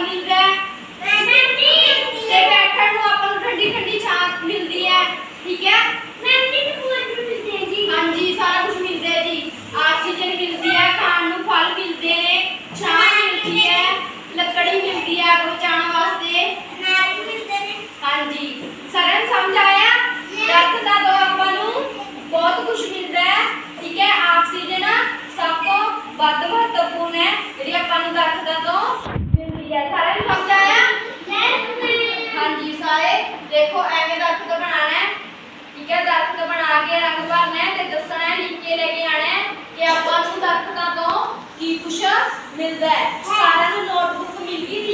ਫਲ ਮਿਲਦਾ ਹੈ। ਤੇ ਬੈਠਣ ਨੂੰ ਆਪਾਂ ਨੂੰ ਠੰਡੀ ਠੰਡੀ ਛਾਂ ਮਿਲਦੀ ਹੈ। ਠੀਕ ਹੈ। ਹਾਂਜੀ, ਸਾਰਾ ਕੁਝ ਮਿਲਦਾ ਹੈ ਜੀ। ਆਕਸੀਜਨ ਮਿਲਦੀ ਹੈ, ਖਾਣ ਨੂੰ ਫਲ ਮਿਲਦੇ ਨੇ ਛਾਂ ਮਿਲਦੀ ਹੈ, ਲੱਕੜੀ ਮਿਲਦੀ ਹੈ ਅੱਗ ਦੇਖੋ, ਐਵੇਂ ਦਾ ਅਰਥ ਬਣਾਣਾ ਹੈ। ਠੀਕ ਹੈ ਦਰਖਤ ਬਣਾ ਕੇ ਰੰਗ ਭਰਨਾ ਹੈ ਤੇ ਦੱਸਣਾ ਹੈ ਲਿਖ ਲੈ ਕੇ ਆਣਾ ਹੈ ਕਿ ਆਪਾਂ ਨੂੰ ਦਰਖਤਾਂ ਤੋਂ ਕੀ ਕੁਛ ਮਿਲਦਾ ਹੈ। ਸਾਰਿਆਂ ਨੂੰ ਨੋਟਬੁੱਕ ਮਿਲ ਗਈ